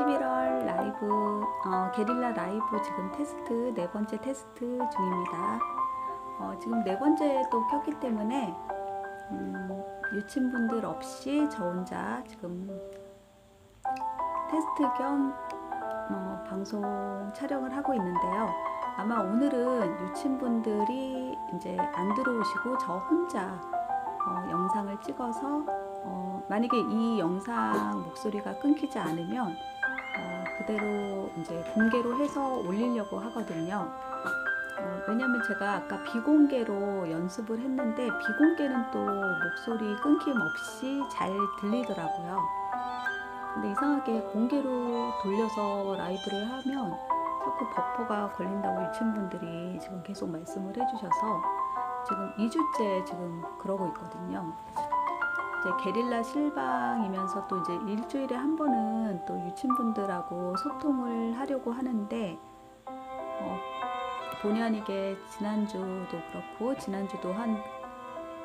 11월 라이브 어, 게릴라 라이브 지금 테스트 네 번째 테스트 중입니다. 어, 지금 네 번째 또 켰기 때문에 음, 유친분들 없이 저 혼자 지금 테스트 겸 어, 방송 촬영을 하고 있는데요. 아마 오늘은 유친분들이 이제 안 들어오시고 저 혼자 어, 영상을 찍어서 어, 만약에 이 영상 목소리가 끊기지 않으면 어, 그대로 이제 공개로 해서 올리려고 하거든요. 어, 왜냐면 제가 아까 비공개로 연습을 했는데 비공개는 또 목소리 끊김 없이 잘 들리더라고요. 근데 이상하게 공개로 돌려서 라이브를 하면 자꾸 버퍼가 걸린다고 유치분들이 지금 계속 말씀을 해주셔서 지금 2주째 지금 그러고 있거든요. 이제 게릴라 실방이면서 또 이제 일주일에 한 번은 또 유친분들하고 소통을 하려고 하는데 어, 본의 아니게 지난주도 그렇고 지난주도 한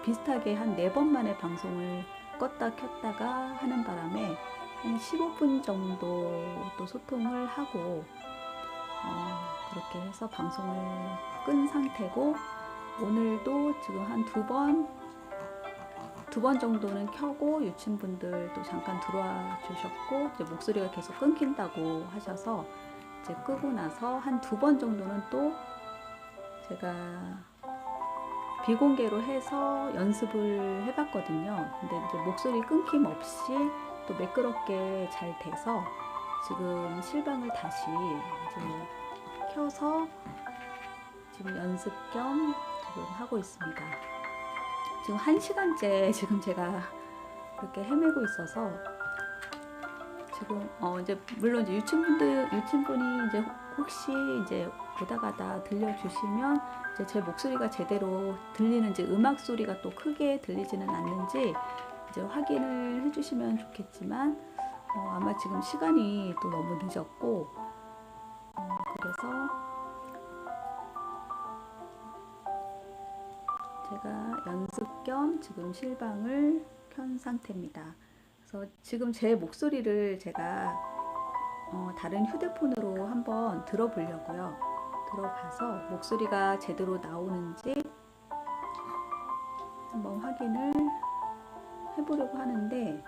비슷하게 한 네 번 만에 방송을 껐다 켰다가 하는 바람에 한 15분 정도 또 소통을 하고 어, 그렇게 해서 방송을 끈 상태고 오늘도 지금 한 두 번, 두 번 정도는 켜고 유친분들도 잠깐 들어와 주셨고 이제 목소리가 계속 끊긴다고 하셔서 이제 끄고 나서 한 두 번 정도는 또 제가 비공개로 해서 연습을 해봤거든요. 근데 이제 목소리 끊김 없이 또 매끄럽게 잘 돼서 지금 실방을 다시 켜서 지금 연습 겸 지금 하고 있습니다. 지금 한 시간째 지금 제가 그렇게 헤매고 있어서 지금 어 이제 물론 이제 유친분들 유친분이 이제 혹시 이제 보다가다 들려주시면 이제 제 목소리가 제대로 들리는지 음악 소리가 또 크게 들리지는 않는지 이제 확인을 해주시면 좋겠지만 어 아마 지금 시간이 또 너무 늦었고 어 그래서 제가 연습 겸 지금 실방을 켠 상태입니다. 그래서 지금 제 목소리를 제가 어, 다른 휴대폰으로 한번 들어보려고요. 들어봐서 목소리가 제대로 나오는지 한번 확인을 해보려고 하는데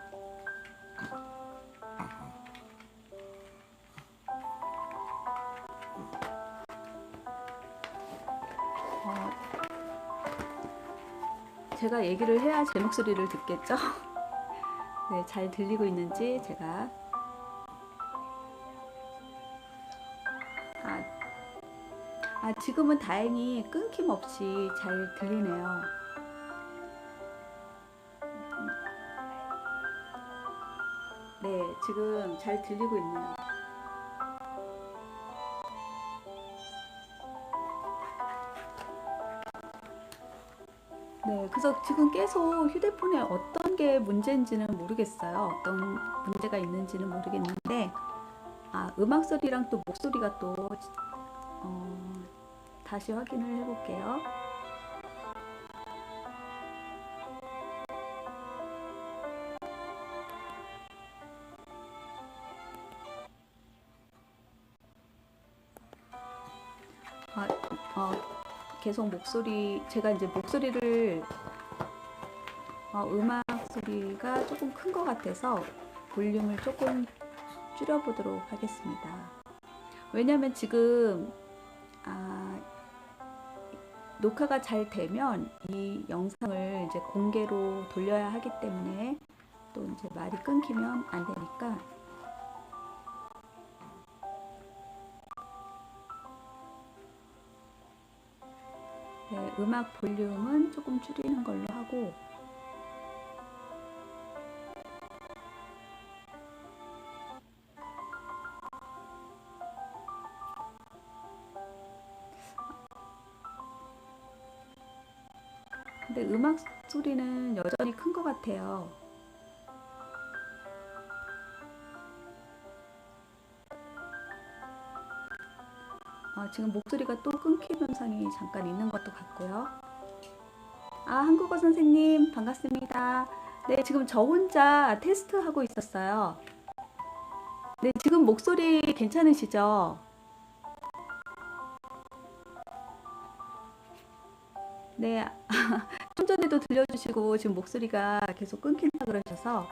제가 얘기를 해야 제 목소리를 듣겠죠? 네, 잘 들리고 있는지 제가 아, 아 지금은 다행히 끊김 없이 잘 들리네요. 네, 지금 잘 들리고 있네요. 네, 그래서 지금 계속 휴대폰에 어떤 게 문제인지는 모르겠어요. 어떤 문제가 있는지는 모르겠는데, 아, 음악 소리랑 또 목소리가 또, 어, 다시 확인을 해볼게요. 아, 어, 계속 목소리 제가 이제 목소리를 어, 음악 소리가 조금 큰 것 같아서 볼륨을 조금 줄여보도록 하겠습니다. 왜냐면 지금 아, 녹화가 잘 되면 이 영상을 이제 공개로 돌려야 하기 때문에 또 이제 말이 끊기면 안 되니까 네, 음악 볼륨은 조금 줄이는 걸로 하고 근데 음악 소리는 여전히 큰 것 같아요. 아, 지금 목소리가 또 끊김 현상이 잠깐 있는 것도 같고요. 아, 한국어 선생님 반갑습니다. 네, 지금 저 혼자 테스트 하고 있었어요. 네, 지금 목소리 괜찮으시죠? 네, 좀 전에도 들려주시고 지금 목소리가 계속 끊긴다 그러셔서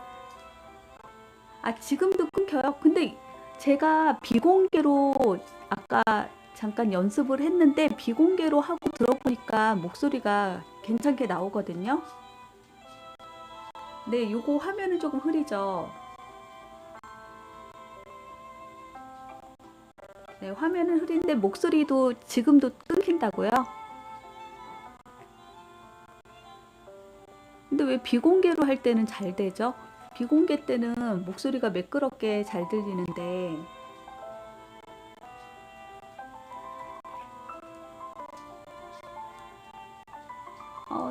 아, 지금도 끊겨요? 근데 제가 비공개로 아까 잠깐 연습을 했는데 비공개로 하고 들어보니까 목소리가 괜찮게 나오거든요. 네, 요거 화면은 조금 흐리죠. 네, 화면은 흐린데 목소리도 지금도 끊긴다고요? 근데 왜 비공개로 할 때는 잘 되죠? 비공개 때는 목소리가 매끄럽게 잘 들리는데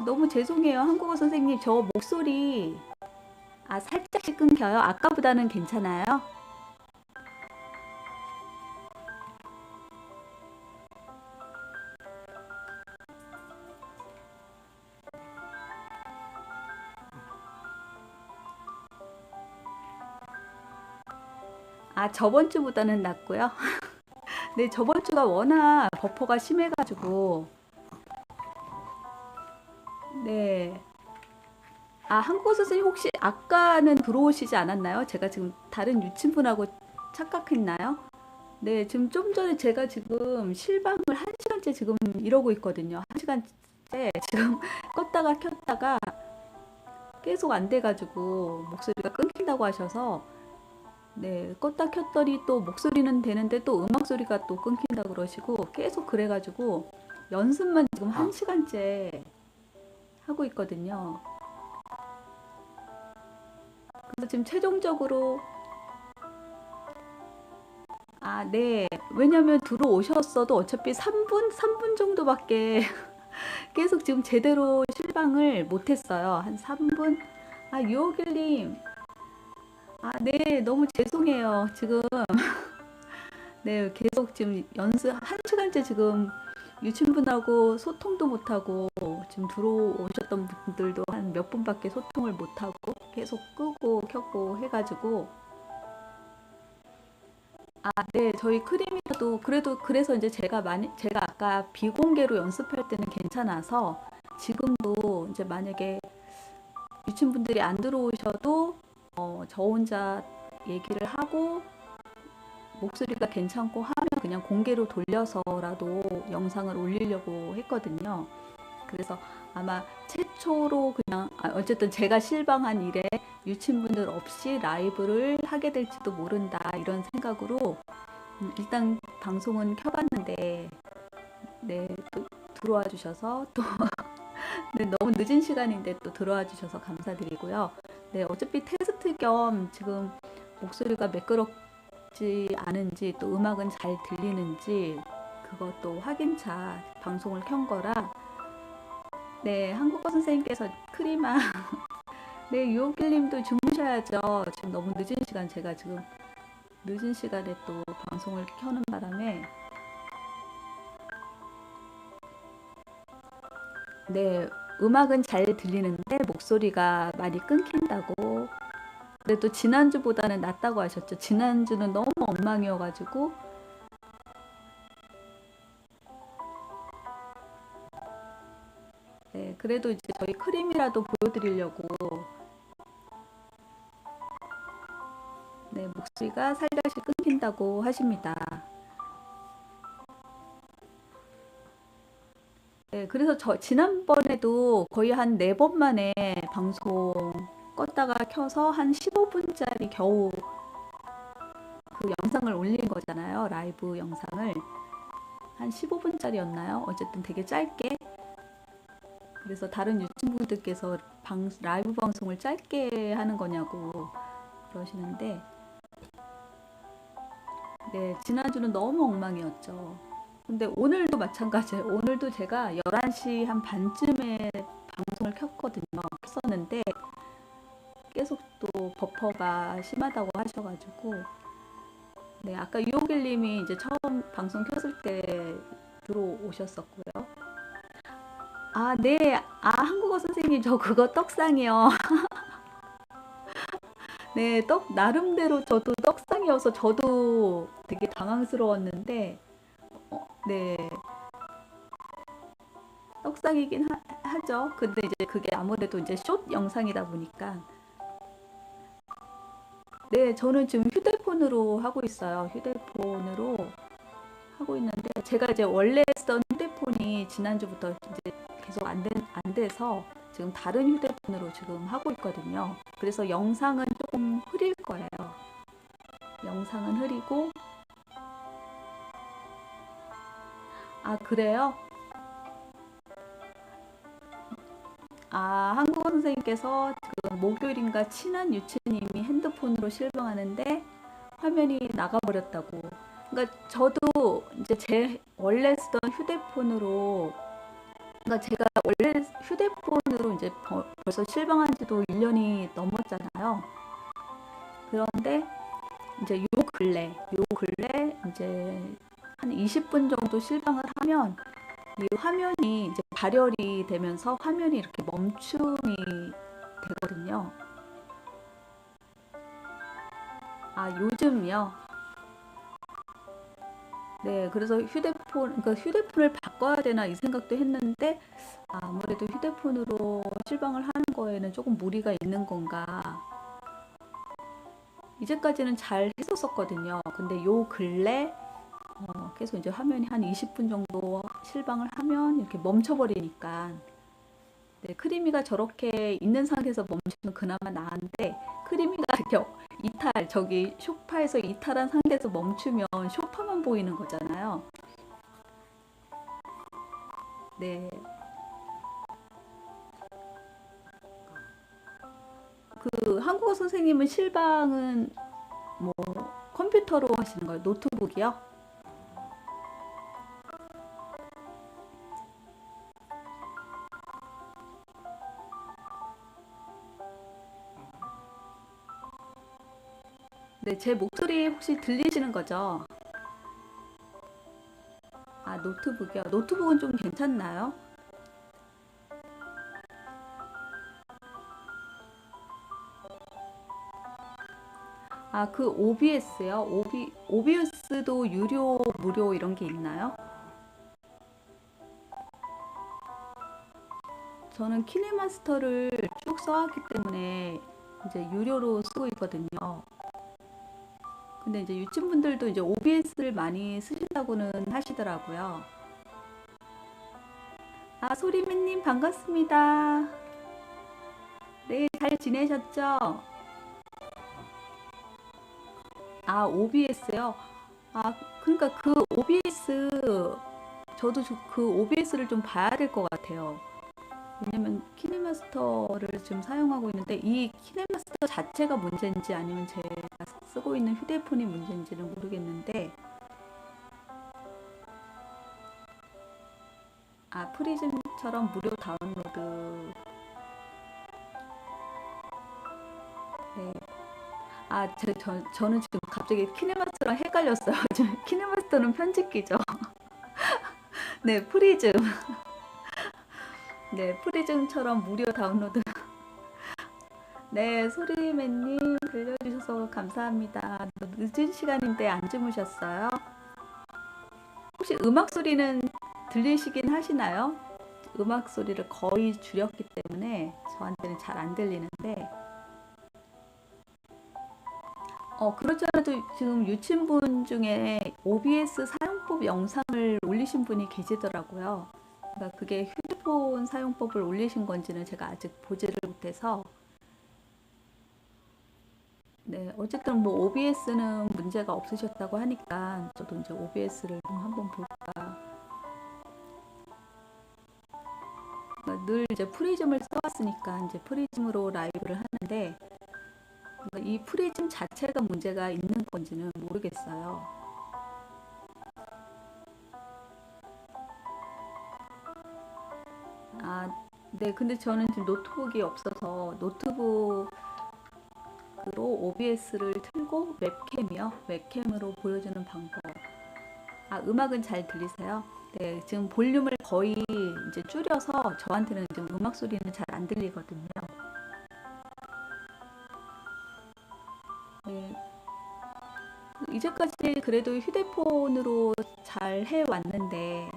너무 죄송해요. 한국어 선생님, 저 목소리 아, 살짝씩 끊겨요. 아까보다는 괜찮아요? 아, 저번 주보다는 낫고요. 네, 저번 주가 워낙 버퍼가 심해가지고 아, 선생님 혹시 아까는 들어오시지 않았나요? 제가 지금 다른 유치분하고 착각했나요? 네, 지금 좀 전에 제가 지금 실방을 한 시간째 지금 이러고 있거든요. 한 시간째 지금 껐다가 켰다가 계속 안 돼가지고 목소리가 끊긴다고 하셔서 네, 껐다 켰더니 또 목소리는 되는데 또 음악 소리가 또 끊긴다 그러시고 계속 그래가지고 연습만 지금 한 시간째 하고 있거든요. 지금 최종적으로 아, 네. 왜냐면 들어오셨어도 어차피 3분, 3분 정도밖에 계속 지금 제대로 실방을 못 했어요. 한 3분? 아, 유호길 님. 아, 네. 너무 죄송해요. 지금. 네. 계속 지금 연습, 한 시간째 지금 유치분하고 소통도 못하고 지금 들어오셨던 분들도 한 몇 분밖에 소통을 못하고 계속 끄고 켰고 해가지고 아, 네, 저희 크림이라도 그래도 그래서 이제 제가 많이 제가 아까 비공개로 연습할 때는 괜찮아서 지금도 이제 만약에 유치분들이 안 들어오셔도 어, 저 혼자 얘기를 하고 목소리가 괜찮고 하면 그냥 공개로 돌려서라도 영상을 올리려고 했거든요. 그래서 아마 최초로 그냥 아, 어쨌든 제가 실방한 일에 유친분들 없이 라이브를 하게 될지도 모른다 이런 생각으로 음, 일단 방송은 켜봤는데 네 또 들어와 주셔서 또 네, 너무 늦은 시간인데 또 들어와 주셔서 감사드리고요. 네 어차피 테스트 겸 지금 목소리가 매끄럽지 않은지 또 음악은 잘 들리는지 그것도 확인차 방송을 켠 거라 네 한국어 선생님께서 크리마 네, 유호길님도 주무셔야죠. 지금 너무 늦은 시간 제가 지금 늦은 시간에 또 방송을 켜는 바람에 네, 음악은 잘 들리는데 목소리가 많이 끊긴다고. 그래도 지난주보다는 낫다고 하셨죠. 지난주는 너무 엉망이어가지고 네, 그래도 이제 저희 크림이라도 보여드리려고 네, 목소리가 살며시 끊긴다고 하십니다. 네, 그래서 저 지난번에도 거의 한 네 번 만에 방송 껐다가 켜서 한 15분짜리 겨우 그 영상을 올린 거잖아요. 라이브 영상을. 한 15분짜리였나요? 어쨌든 되게 짧게. 그래서 다른 유튜브분들께서 방, 라이브 방송을 짧게 하는 거냐고 그러시는데 네, 지난주는 너무 엉망이었죠. 근데 오늘도 마찬가지예요. 오늘도 제가 11시 한 반쯤에 방송을 켰거든요. 켰었는데 계속 또 버퍼가 심하다고 하셔가지고 네, 아까 유호길님이 이제 처음 방송 켰을 때 들어오셨었고요. 아, 네. 아, 한국어 선생님, 저 그거 떡상이요. 네, 떡, 나름대로 저도 떡상 떡상이어서 저도 되게 당황스러웠는데, 어, 네. 떡상이긴 하, 하죠. 근데 이제 그게 아무래도 이제 숏 영상이다 보니까. 네, 저는 지금 휴대폰으로 하고 있어요. 휴대폰으로 하고 있는데, 제가 이제 원래 쓰던 휴대폰이 지난주부터 이제 계속 안, 된, 안 돼서 지금 다른 휴대폰으로 지금 하고 있거든요. 그래서 영상은 조금 흐릴 거예요. 영상은 흐리고, 아, 그래요? 아, 한국어 선생님께서 지금 목요일인가 친한 유치님이 핸드폰으로 실방하는데 화면이 나가버렸다고. 그러니까 저도 이제 제 원래 쓰던 휴대폰으로, 그러니까 제가 원래 휴대폰으로 이제 벌- 벌써 실방한 지도 1년이 넘었잖아요. 그런데 이제 요 근래, 요 근래 이제 한 20분 정도 실방을 하면 이 화면이 이제 발열이 되면서 화면이 이렇게 멈춤이 되거든요. 아, 요즘이요? 네, 그래서 휴대폰, 그러니까 휴대폰을 바꿔야 되나 이 생각도 했는데, 아, 아무래도 휴대폰으로 실방을 하는 거에는 조금 무리가 있는 건가. 이제까지는 잘 했었었거든요. 근데 요 근래, 어, 계속 이제 화면이 한 20분 정도 실방을 하면 이렇게 멈춰버리니까. 네, 크리미가 저렇게 있는 상태에서 멈추면 그나마 나은데, 크리미가 이렇게 이탈, 저기 쇼파에서 이탈한 상태에서 멈추면 쇼파만 보이는 거잖아요. 네. 그 한국어 선생님은 실방은 뭐 컴퓨터로 하시는 거예요? 노트북이요? 네, 제 목소리 혹시 들리시는 거죠? 아, 노트북이요. 노트북은 좀 괜찮나요? 아, 그 OBS요? OB, OBS도 유료, 무료 이런 게 있나요? 저는 키네마스터를 쭉 써왔기 때문에 이제 유료로 쓰고 있거든요. 근데 이제 유치분들도 이제 OBS를 많이 쓰신다고는 하시더라고요. 아, 소리맨님 반갑습니다. 네, 잘 지내셨죠? 아, OBS요? 아, 그러니까 그 OBS, 저도 저- 그 OBS를 좀 봐야 될 것 같아요. 왜냐면 키네마스터를 지금 사용하고 있는데 이 키네마스터 자체가 문제인지 아니면 제가 쓰고 있는 휴대폰이 문제인지는 모르겠는데 아, 프리즘처럼 무료 다운로드 네. 아, 저, 저, 저는 지금 갑자기 키네마스터랑 헷갈렸어요. 키네마스터는 편집기죠. 네, 프리즘. 네, 프리즘처럼 무료 다운로드. 네, 소리맨님 들려주셔서 감사합니다. 늦은 시간인데 안 주무셨어요? 혹시 음악 소리는 들리시긴 하시나요? 음악 소리를 거의 줄였기 때문에 저한테는 잘 안 들리는데 어, 그렇지 않아도 지금 유친분 중에 OBS 사용법 영상을 올리신 분이 계시더라고요. 그러니까 그게 휴대 폰 사용법을 올리신 건지는 제가 아직 보지를 못해서 네, 어쨌든 뭐 OBS는 문제가 없으셨다고 하니까 저도 이제 OBS를 좀 한번 볼까. 그러니까 늘 이제 프리즘을 써왔으니까 이제 프리즘으로 라이브를 하는데 이 프리즘 자체가 문제가 있는 건지는 모르겠어요. 네, 근데 저는 지금 노트북이 없어서 노트북으로 OBS를 틀고 웹캠이요. 웹캠으로 보여주는 방법. 아, 음악은 잘 들리세요? 네, 지금 볼륨을 거의 이제 줄여서 저한테는 지금 음악 소리는 잘 안 들리거든요. 네. 이제까지 그래도 휴대폰으로 잘 해왔는데,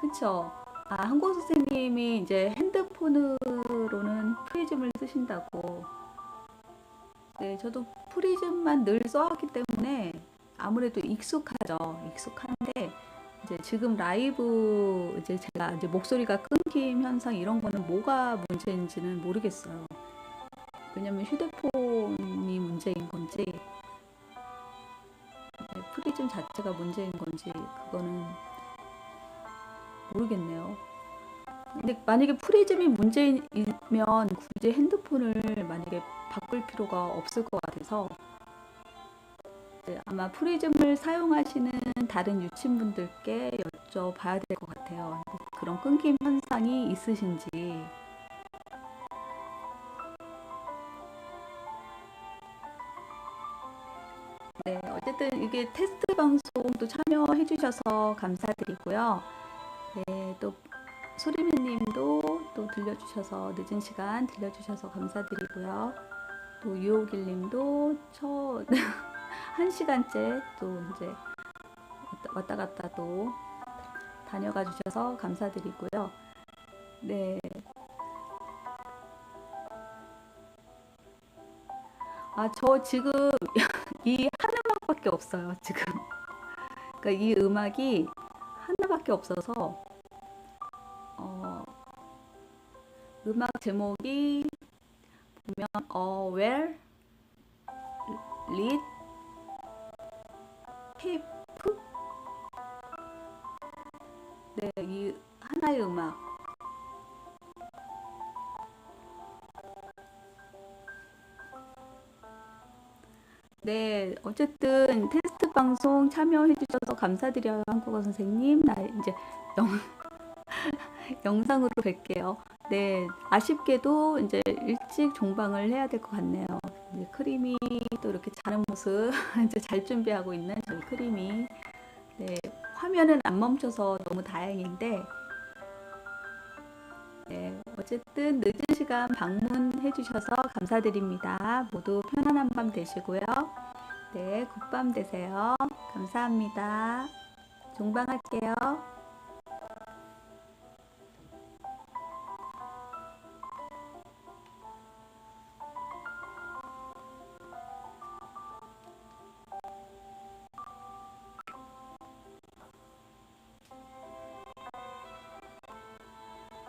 그쵸? 아, 한국 선생님이 이제 핸드폰으로는 프리즘을 쓰신다고. 네, 저도 프리즘만 늘 써왔기 때문에 아무래도 익숙하죠. 익숙한데, 이제 지금 라이브 이제 제가 이제 목소리가 끊김 현상 이런 거는 뭐가 문제인지는 모르겠어요. 왜냐면 휴대폰이 문제인 건지, 네, 프리즘 자체가 문제인 건지, 그거는 모르겠네요. 근데 만약에 프리즘이 문제이면 굳이 핸드폰을 만약에 바꿀 필요가 없을 것 같아서 네, 아마 프리즘을 사용하시는 다른 유치분들께 여쭤봐야 될 것 같아요. 그런 끊김 현상이 있으신지. 네, 어쨌든 이게 테스트 방송도 참여해 주셔서 감사드리고요. 네, 또 소리미님도 또 들려주셔서 늦은 시간 들려주셔서 감사드리고요. 또 유호길님도 첫 한 시간째 또 이제 왔다- 갔다 또 다녀가 주셔서 감사드리고요. 네. 아, 저 지금 이 한 음악밖에 없어요, 지금. 그러니까 이 음악이 하나밖에 없어서 어, 음악 제목이 보면 어, where lead 테이프 네, 이 하나의 음악. 네, 어쨌든 테스트 방송 참여해 주셔서 감사드려요, 한국어 선생님. 나 이제 영, 영상으로 뵐게요. 네, 아쉽게도 이제 일찍 종방을 해야 될 것 같네요. 이제 크림이 또 이렇게 자는 모습 이제 잘 준비하고 있는 저희 크림이 네, 화면은 안 멈춰서 너무 다행인데 네, 어쨌든 늦은 시간 방문해 주셔서 감사드립니다. 모두 편안한 밤 되시고요. 네, 굿밤 되세요. 감사합니다. 종방할게요.